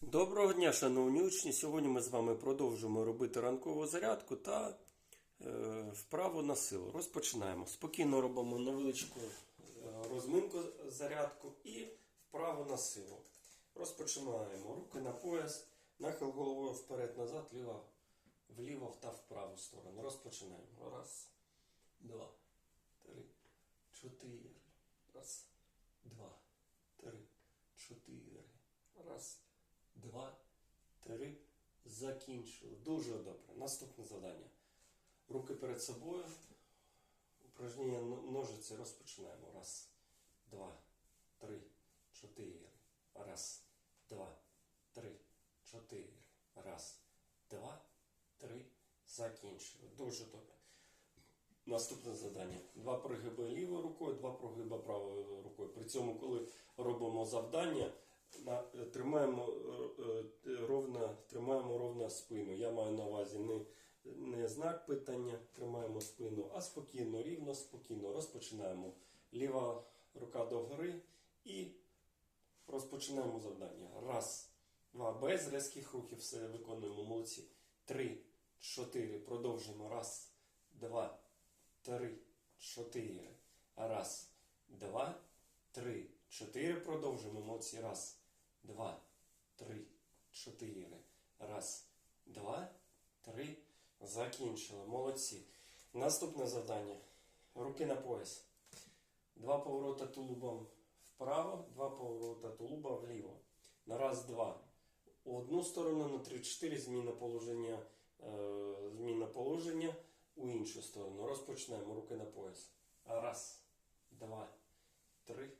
Доброго дня, шановні учні! Сьогодні ми з вами продовжуємо робити ранкову зарядку та е, вправу на силу. Розпочинаємо. Спокійно робимо невеличку е, розминку зарядку і вправу на силу. Розпочинаємо. Руки на пояс, нахил головою вперед-назад, ліво, вліво та в праву сторону. Розпочинаємо. Раз, два, три, чотири. Раз, два, три, чотири. Раз, два, три. Закінчили. Дуже добре. Наступне завдання. Руки перед собою. Упражнення ножиці розпочинаємо. Раз, два, три, чотири. Раз, два, три, чотири. Раз, два, три. Закінчили. Дуже добре. Наступне завдання. Два прогиби лівою рукою, два прогиби правою рукою. При цьому, коли робимо завдання, тримаємо е, е, ровно, тримаємо ровно спину. Я маю на увазі не, не знак питання, тримаємо спину, а спокійно, рівно, спокійно. Розпочинаємо. Ліва рука догори і розпочинаємо завдання. Раз, два, без різких рухів все виконуємо. Молодці. Три, чотири. Продовжуємо. Раз, два, три, чотири. Раз, два, три, чотири. Продовжуємо. Молодці. Раз, два, три, чотири. Раз, два, три. Закінчили. Молодці. Наступне завдання. Руки на пояс. Два поворота тулубом вправо, два поворота тулуба вліво. На раз, два. У одну сторону на 3-4 зміна положення, е, зміна положення у іншу сторону. Розпочнемо руки на пояс. Раз, два, три,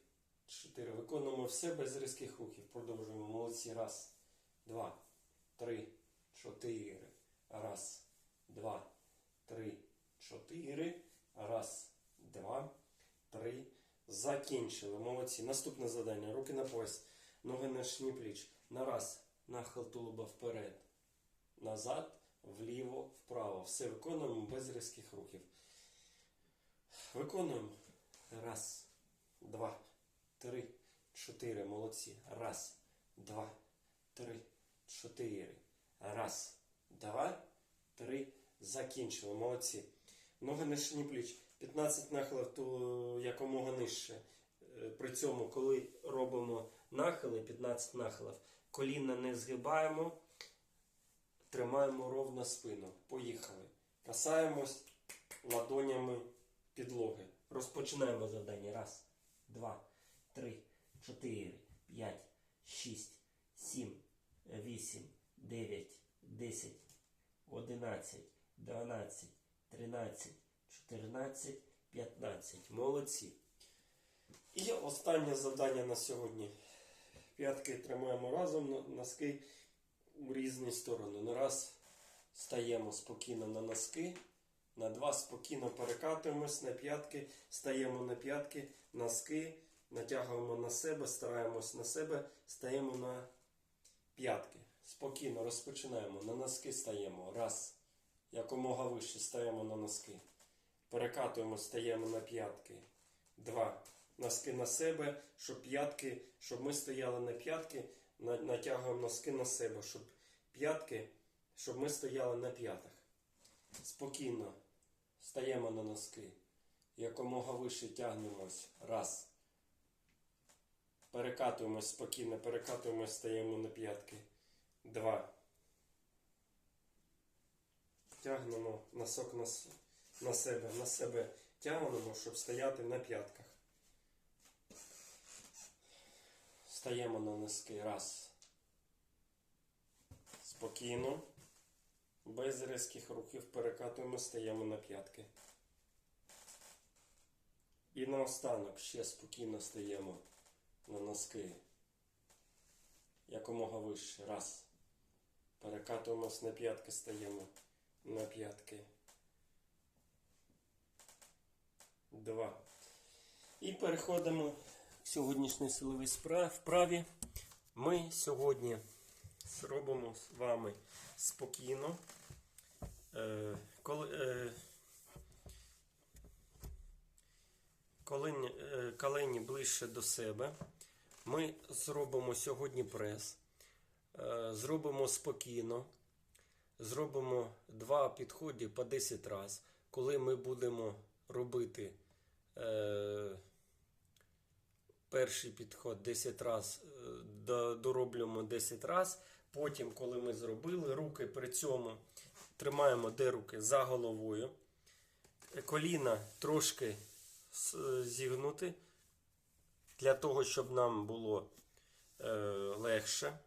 чотири. Виконуємо все без різких рухів. Продовжуємо. Молодці. Раз, два, три, чотири. Раз, два, три, чотири. Раз, два, три. Закінчили. Молодці. Наступне завдання. Руки на пояс. Ноги на шні пліч. На раз. Нахил тулуба вперед. Назад, вліво, вправо. Все виконуємо без різких рухів. Виконуємо. Раз, два, три, чотири. Молодці. Раз, два, три, чотири. Раз, два, три. Закінчили. Молодці. Ноги шині пліч. 15 нахилів то якомога нижче. Е, При цьому, коли робимо нахили, 15 нахилів, коліна не згибаємо, тримаємо ровно спину. Поїхали. Касаємось ладонями підлоги. Розпочинаємо завдання. Раз, два, три, чотири, п'ять, шість, сім, вісім, дев'ять, десять, одинадцять, дванадцять, тринадцять, чотирнадцять, п'ятнадцять. Молодці. І останнє завдання на сьогодні. П'ятки тримаємо разом, носки у різні сторони. На раз стаємо спокійно на носки, на два спокійно перекатуємось, на п'ятки, стаємо на п'ятки, носки, натягуємо на себе, стараємось на себе, стаємо на п'ятки. Спокійно розпочинаємо. На носки стаємо. Раз. Якомога вище стаємо на носки. Перекатуємо, стаємо на п'ятки. Два. Носки на себе, щоб п'ятки, щоб ми стояли на п'ятки, натягуємо носки на себе, щоб п'ятки, щоб ми стояли на п'ятах. Спокійно стаємо на носки. Якомога вище тягнемось. Раз. Перекатуємось спокійно, перекатуємось, стаємо на п'ятки. Два. Тягнемо носок на, на себе, на себе тягнемо, щоб стояти на п'ятках. Стаємо на носки. Раз. Спокійно. Без різких рухів перекатуємо, стаємо на п'ятки. І наостанок ще спокійно стаємо на носки. Якомога вище. Раз. Перекатуємось на п'ятки, стаємо на п'ятки. Два. І переходимо к сьогоднішній силовій вправі. Ми сьогодні зробимо з вами спокійно. Е, коли, е, колені, е, ближче до себе. Ми зробимо сьогодні прес. Е, Зробимо спокійно. Зробимо два підходи по 10 разів. Коли ми будемо робити е, перший підход 10 разів, дороблюємо 10 разів. Потім, коли ми зробили руки, при цьому тримаємо де руки за головою. Коліна трошки зігнути для того, щоб нам було е, легше.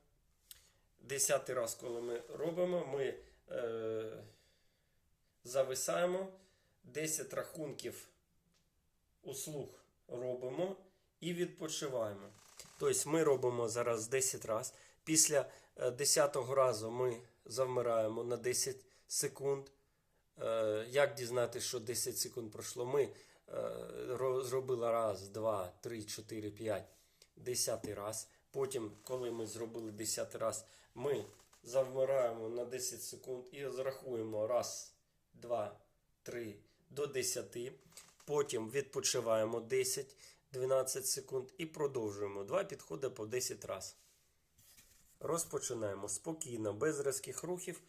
Десятий раз, коли ми робимо, ми е, зависаємо, 10 рахунків у слух робимо і відпочиваємо. Тобто ми робимо зараз 10 разів. Після 10 разу ми завмираємо на 10 секунд. Е, Як дізнатися, що 10 секунд пройшло? Ми е, ро- зробили раз, два, три, чотири, п'ять, десятий раз. Потім, коли ми зробили 10 раз, ми завмираємо на 10 секунд і зрахуємо раз, два, три до 10. Потім відпочиваємо 10-12 секунд і продовжуємо. Два підходи по 10 разів. Розпочинаємо спокійно, без різких рухів,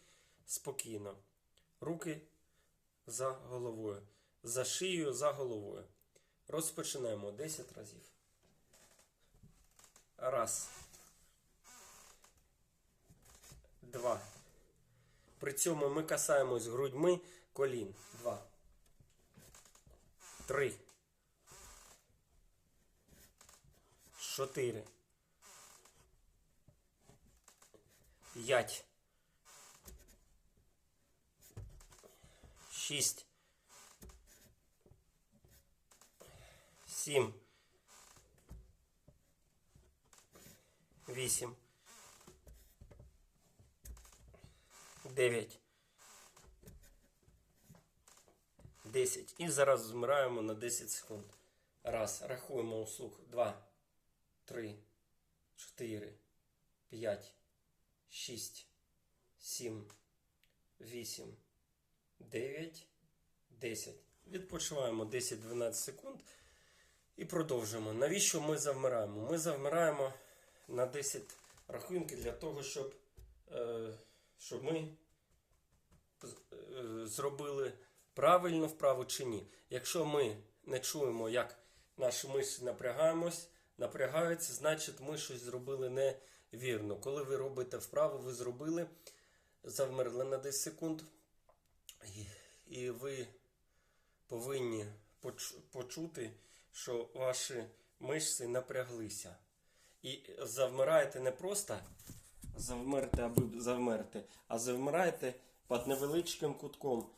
спокійно. Руки за головою. За шиєю, за головою. Розпочинаємо 10 разів. Раз. Два. При цьому ми касаємось грудьми колін. Два. Три. Чотири. П'ять. Шість. Сім. Вісім. Дев'ять. Десять. І зараз змираємо на 10 секунд. Раз. Рахуємо у слух. Два. Три. Чотири. П'ять. Шість. Сім. Вісім. 9, 10. Відпочиваємо 10-12 секунд і продовжуємо. Навіщо ми завмираємо? Ми завмираємо на 10 рахунків для того, щоб, е, щоб ми е, зробили правильно вправу чи ні. Якщо ми не чуємо, як наші мишці напрягаємось, напрягаються, значить ми щось зробили невірно. Коли ви робите вправу, ви зробили, завмерли на 10 секунд. І- І ви повинні почути, що ваші мишці напряглися. І завмираєте не просто завмерти, аби завмерти, а завмираєте під невеличким кутком.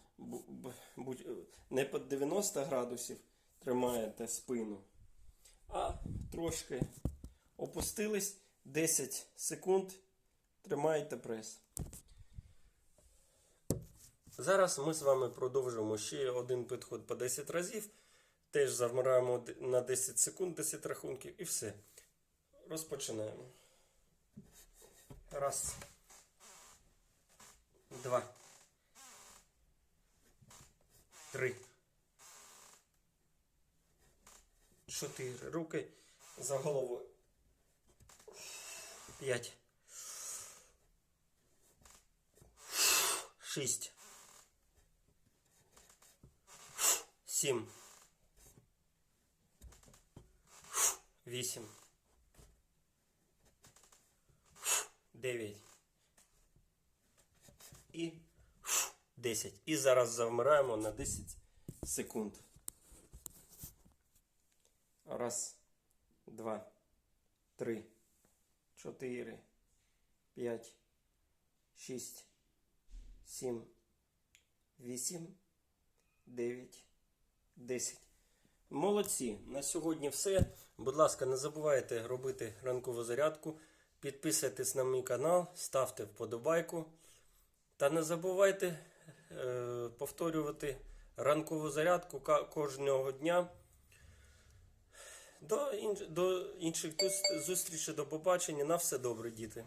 Не під 90 градусів тримаєте спину, а трошки опустились 10 секунд, тримаєте прес. Зараз ми з вами продовжимо ще один підход по 10 разів. Теж завмираємо на 10 секунд, 10 рахунків і все. Розпочинаємо. Раз. Два. Три. Чотири. Руки за головою. П'ять. Шість. Сім. Вісім. Дев'ять. І десять. І зараз завмираємо на 10 секунд. Раз, два, три, чотири, п'ять, шість, сім, вісім, дев'ять, десять. Молодці. На сьогодні все. Будь ласка, не забувайте робити ранкову зарядку. Підписуйтесь на мій канал, ставте вподобайку. Та не забувайте е, повторювати ранкову зарядку кожного дня. До, інш- до інших зустрічей, до побачення. На все добре, діти.